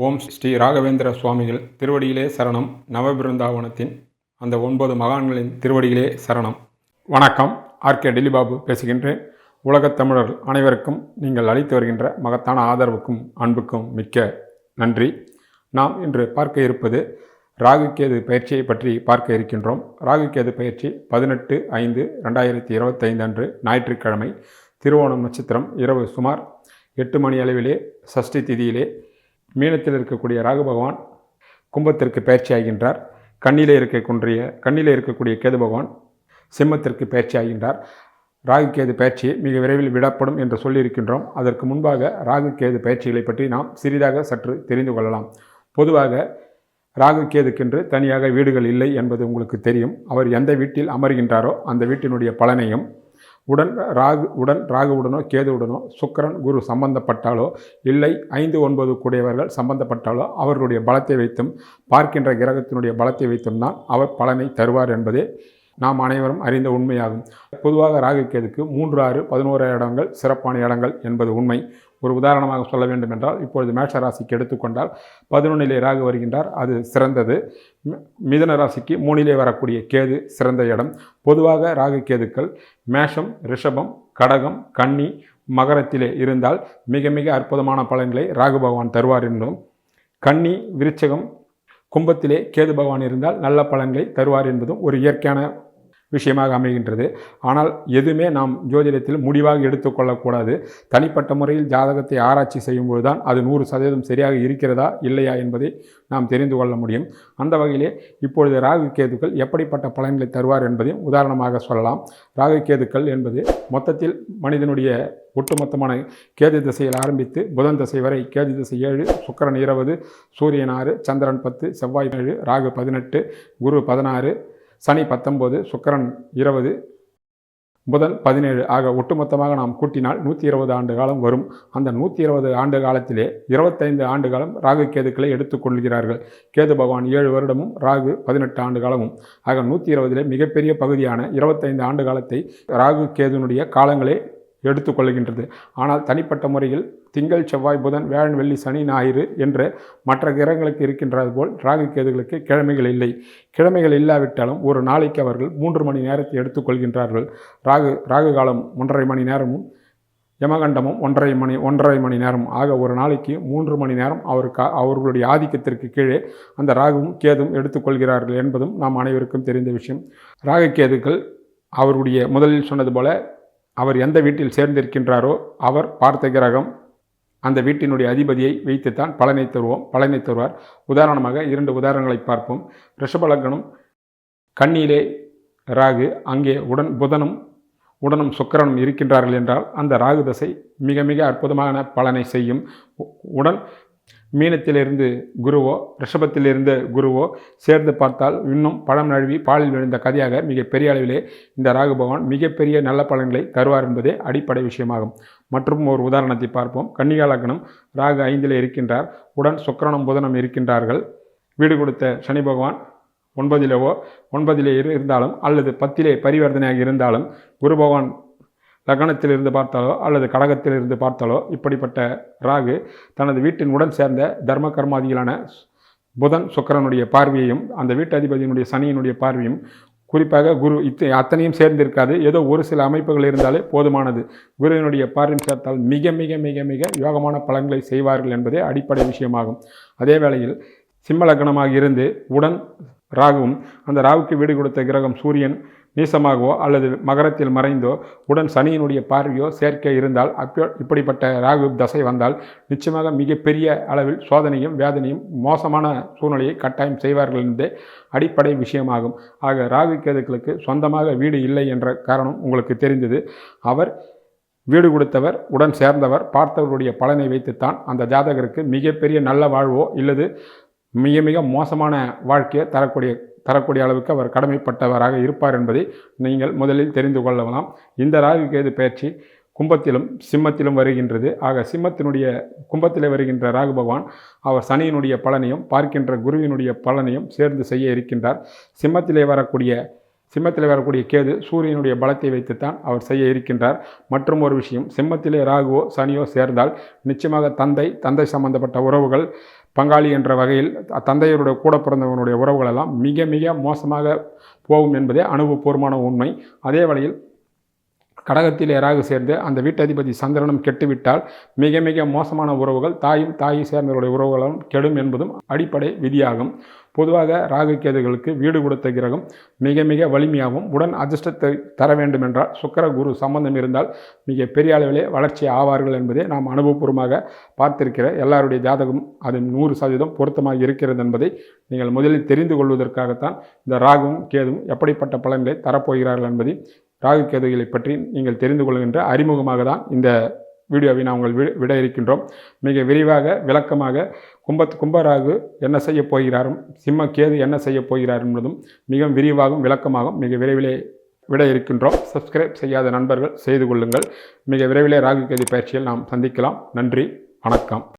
ஓம் ஸ்ரீ ராகவேந்திர சுவாமிகள் திருவடியிலே சரணம். நவபிருந்தாவனத்தின் அந்த ஒன்பது மகான்களின் திருவடியிலே சரணம். வணக்கம். ஆர்கே டெல்லிபாபு பேசுகின்றேன். உலகத் தமிழர்கள் அனைவருக்கும் நீங்கள் அளித்து வருகின்ற மகத்தான ஆதரவுக்கும் அன்புக்கும் மிக்க நன்றி. நாம் இன்று பார்க்க இருப்பது ராகுகேது பயிற்சியை பற்றி பார்க்க இருக்கின்றோம். ராகுகேது பயிற்சி பதினெட்டு ஐந்து ரெண்டாயிரத்தி இருபத்தைந்து அன்று ஞாயிற்றுக்கிழமை திருவோணம் நட்சத்திரம் இரவு சுமார் எட்டு மணி அளவிலே சஷ்டி திதியிலே மீனத்தில் இருக்கக்கூடிய ராகு பகவான் கும்பத்திற்கு பயிற்சி ஆகின்றார் கண்ணிலே இருக்கக்கூடிய கண்ணிலே இருக்கக்கூடிய கேது பகவான் சிம்மத்திற்கு பயிற்சி ஆகின்றார் ராகு கேது பயிற்சி மிக விரைவில் விடப்படும் என்று சொல்லியிருக்கின்றோம். அதற்கு முன்பாக ராகு கேது பயிற்சிகளை பற்றி நாம் சிறிதாக சற்று தெரிந்து கொள்ளலாம். பொதுவாக ராகு கேதுக்கென்று தனியாக வீடுகள் இல்லை என்பது உங்களுக்கு தெரியும். அவர் எந்த வீட்டில் அமர்கின்றாரோ அந்த வீட்டினுடைய பலனையும் உடன் ராகு உடன் ராகுவுடனோ கேதுவுடனோ சுக்கரன் குரு சம்பந்தப்பட்டாலோ இல்லை ஐந்து ஒன்பது கூடியவர்கள் சம்பந்தப்பட்டாலோ அவர்களுடைய பலத்தை வைத்தும் பார்க்கின்ற கிரகத்தினுடைய பலத்தை வைத்தும் தான் அவர் பலனை தருவார் என்பதே நாம் அனைவரும் அறிந்த உண்மையாகும். பொதுவாக ராகு கேதுக்கு மூன்று ஆறு பதினோரு இடங்கள் சிறப்பான இடங்கள் என்பது உண்மை. ஒரு உதாரணமாக சொல்ல வேண்டும் என்றால் இப்பொழுது மேஷ ராசிக்கு எடுத்துக்கொண்டால் பதினொன்னிலே ராகு வருகின்றார் அது சிறந்தது. மி- ராசிக்கு மூணிலே வரக்கூடிய கேது சிறந்த இடம். பொதுவாக ராகு கேதுக்கள் மேஷம் ரிஷபம் கடகம் கன்னி மகரத்திலே இருந்தால் மிக மிக அற்புதமான பலன்களை ராகு பகவான் தருவார் என்றும் கன்னி விருச்சகம் கும்பத்திலே கேது பகவான் இருந்தால் நல்ல பலன்களை தருவார் என்பதும் ஒரு இயற்கையான விஷயமாக அமைகின்றது. ஆனால் எதுவுமே நாம் ஜோதிடத்தில் முடிவாக எடுத்துக்கொள்ளக்கூடாது தனிப்பட்ட முறையில் ஜாதகத்தை ஆராய்ச்சி செய்யும்போது தான் அது நூறு சதவீதம் சரியாக இருக்கிறதா இல்லையா என்பதை நாம் தெரிந்து கொள்ள முடியும். அந்த வகையிலே இப்பொழுது ராகு கேதுக்கள் எப்படிப்பட்ட பலன்களை தருவார் என்பதையும் உதாரணமாக சொல்லலாம். ராகு கேதுக்கள் என்பது மொத்தத்தில் மனிதனுடைய ஒட்டுமொத்தமான கேது திசையில் ஆரம்பித்து புதன் திசை வரை கேது திசை ஏழு சுக்கரன் இருபது சூரியன் ஆறு சந்திரன் பத்து செவ்வாய் ஏழு ராகு பதினெட்டு குரு பதினாறு சனி பத்தொம்போது சுக்கரன் இருபது புதன் பதினேழு ஆக ஒட்டுமொத்தமாக நாம் கூட்டினால் நூற்றி இருபது ஆண்டு காலம் வரும். அந்த நூற்றி இருபது ஆண்டு காலத்திலே இருபத்தைந்து ஆண்டு காலம் ராகு கேதுக்களை எடுத்துக்கொள்கிறார்கள் கேது பகவான் ஏழு வருடமும் ராகு பதினெட்டு ஆண்டு காலமும். ஆக நூற்றி இருபதிலே மிகப்பெரிய பகுதியான இருபத்தைந்து ஆண்டு காலத்தை ராகு கேதுனுடைய காலங்களே எடுத்துக்கொள்கின்றது. ஆனால் தனிப்பட்ட முறையில் திங்கள் செவ்வாய் புதன் வியாழன் வெள்ளி சனி ஞாயிறு என்று மற்ற கிரகங்களுக்கு இருக்கின்றது போல் ராகு கேதுகளுக்கு கிழமைகள் இல்லை. கிழமைகள் இல்லாவிட்டாலும் ஒரு நாளைக்கு அவர்கள் மூன்று மணி நேரத்தை எடுத்துக்கொள்கின்றார்கள். ராகு ராகு காலம் ஒன்றரை மணி நேரமும் யமகண்டமும் ஒன்றரை மணி ஒன்றரை மணி நேரம். ஆக ஒரு நாளைக்கு மூன்று மணி நேரம் அவருக்கு அவர்களுடைய ஆதிக்கத்திற்கு கீழே அந்த ராகுவும் கேதும் எடுத்துக்கொள்கிறார்கள் என்பதும் நாம் அனைவருக்கும் தெரிந்த விஷயம். ராகு கேதுக்கள் அவருடைய முதலில் சொன்னது போல அவர் எந்த வீட்டில் சேர்ந்திருக்கின்றாரோ அவர் பார்த்த கிரகம் அந்த வீட்டினுடைய அதிபதியை வைத்துத்தான் பலனை தருவோம் பலனை தருவார். உதாரணமாக இரண்டு உதாரணங்களை பார்ப்போம். ரிஷபலக்கணம் கண்ணியிலே ராகு அங்கே உடன் புதனும் உடனும் சுக்கரனும் இருக்கின்றார்கள் என்றால் அந்த ராகு தசை மிக மிக அற்புதமான பலனை செய்யும். உ- உடன் மீனத்திலிருந்து குருவோ ரிஷபத்திலிருந்து குருவோ சேர்ந்து பார்த்தால் இன்னும் பழம் நழுவி பாலில் விழுந்த கதையாக மிக பெரிய அளவிலே இந்த ராகு பகவான் மிகப்பெரிய நல்ல பலன்களை தருவார் என்பதே அடிப்படை விஷயமாகும். மற்றும் ஒரு உதாரணத்தை பார்ப்போம். கன்னிகாலக்னம் ராகு ஐந்தில் இருக்கின்றார். உடன் சுக்கரனும் புதனம் இருக்கின்றார்கள். வீடு கொடுத்த சனி பகவான் ஒன்பதிலேவோ ஒன்பதிலே இருந்தாலும் அல்லது பத்திலே பரிவர்த்தனையாக இருந்தாலும் குரு பகவான் லக்னத்தில் இருந்து பார்த்தாலோ அல்லது கடகத்தில் இருந்து பார்த்தாலோ இப்படிப்பட்ட ராகு தனது வீட்டின் உடன் சேர்ந்த தர்ம கர்மாதிகளான புதன் சுக்கரனுடைய பார்வையையும் அந்த வீட்டு அதிபதியினுடைய சனியினுடைய பார்வையும் குறிப்பாக குரு இத்த அத்தனையும் சேர்ந்திருக்காது. ஏதோ ஒரு சில அமைப்புகள் இருந்தாலே போதுமானது. குருவினுடைய பார்வையும் சேர்த்தால் மிக மிக மிக மிக யோகமான பலன்களை செய்வார்கள் என்பதே அடிப்படை விஷயமாகும். அதே வேளையில் சிம்ம லக்னமாக இருந்து உடன் ராகுவும் அந்த ராகுக்கு வீடு கொடுத்த கிரகம் சூரியன் நீசமாகவோ அல்லது மகரத்தில் மறைந்தோ உடன் சனியினுடைய பார்வையோ சேர்க்கை இருந்தால் அப்போ இப்படிப்பட்ட ராகு தசை வந்தால் நிச்சயமாக மிகப்பெரிய அளவில் சோதனையும் வேதனையும் மோசமான சூழ்நிலையை கட்டாயம் செய்வார்கள் என்பதே அடிப்படை விஷயமாகும். ஆக ராகு கேதுக்களுக்கு சொந்தமாக வீடு இல்லை என்ற காரணம் உங்களுக்கு தெரிந்தது. அவர் வீடு கொடுத்தவர் உடன் சேர்ந்தவர் பார்த்தவருடைய பலனை வைத்துத்தான் அந்த ஜாதகருக்கு மிகப்பெரிய நல்ல வாழ்வோ இல்லது மிக மிக மோசமான வாழ்க்கையை தரக்கூடிய தரக்கூடிய அளவுக்கு அவர் கடமைப்பட்டவராக இருப்பார் என்பதை நீங்கள் முதலில் தெரிந்து கொள்ளலாம். இந்த ராகு கேது பயிற்சி கும்பத்திலும் சிம்மத்திலும் வருகின்றது. ஆக சிம்மத்தினுடைய கும்பத்திலே வருகின்ற ராகு பகவான் அவர் சனியினுடைய பலனையும் பார்க்கின்ற குருவினுடைய பலனையும் சேர்ந்து செய்ய இருக்கின்றார். சிம்மத்திலே வரக்கூடிய சிம்மத்தில் வரக்கூடிய கேது சூரியனுடைய பலத்தை வைத்துத்தான் அவர் செய்ய இருக்கின்றார். மற்றும் ஒரு விஷயம் சிம்மத்திலே ராகுவோ சனியோ சேர்ந்தால் நிச்சயமாக தந்தை தந்தை சம்பந்தப்பட்ட உறவுகள் பங்காளி என்ற வகையில் தந்தையருடைய கூட பிறந்தவனுடைய உறவுகளெல்லாம் மிக மிக மோசமாக போகும் என்பதே அனுபவபூர்வமான உண்மை. அதே வழியில் கடகத்தில் யாராக சேர்ந்து அந்த வீட்டதிபதி சந்திரனும் கெட்டுவிட்டால் மிக மிக மோசமான உறவுகள் தாயும் தாயை சேர்ந்தவருடைய உறவுகளும் கெடும் என்பதும் அடிப்படை விதியாகும். பொதுவாக ராகு கேதுகளுக்கு வீடு கொடுத்த கிரகம் மிக மிக வலிமையாகவும் உடன் அதிர்ஷ்டத்தை தர வேண்டும் என்றால் சுக்கர குரு சம்பந்தம் இருந்தால் மிக பெரிய அளவிலே வளர்ச்சி ஆவார்கள் என்பதை நாம் அனுபவபூர்வமாக பார்த்திருக்கிற எல்லாருடைய ஜாதகம் அது நூறு சதவீதம் பொருத்தமாக இருக்கிறது என்பதை நீங்கள் முதலில் தெரிந்து கொள்வதற்காகத்தான் இந்த ராகுவும் கேதுவும் எப்படிப்பட்ட பலன்களை தரப்போகிறார்கள் என்பதை ராகு கேதுகளை பற்றி நீங்கள் தெரிந்து கொள்கின்ற அறிமுகமாக தான் இந்த வீடியோவை நான் உங்கள் வி- விட இருக்கின்றோம். மிக விரிவாக விளக்கமாக கும்பத் கும்பராகு என்ன செய்ய போகிறாரும் சிம்ம கேது என்ன செய்ய போகிறார் என்பதும் மிக விரிவாகவும் விளக்கமாகவும் மிக விரைவிலே விட இருக்கின்றோம். சப்ஸ்கிரைப் செய்யாத நண்பர்கள் செய்து கொள்ளுங்கள். மிக விரைவிலே ராகு கேது பயிற்சியில் நாம் சந்திக்கலாம். நன்றி வணக்கம்.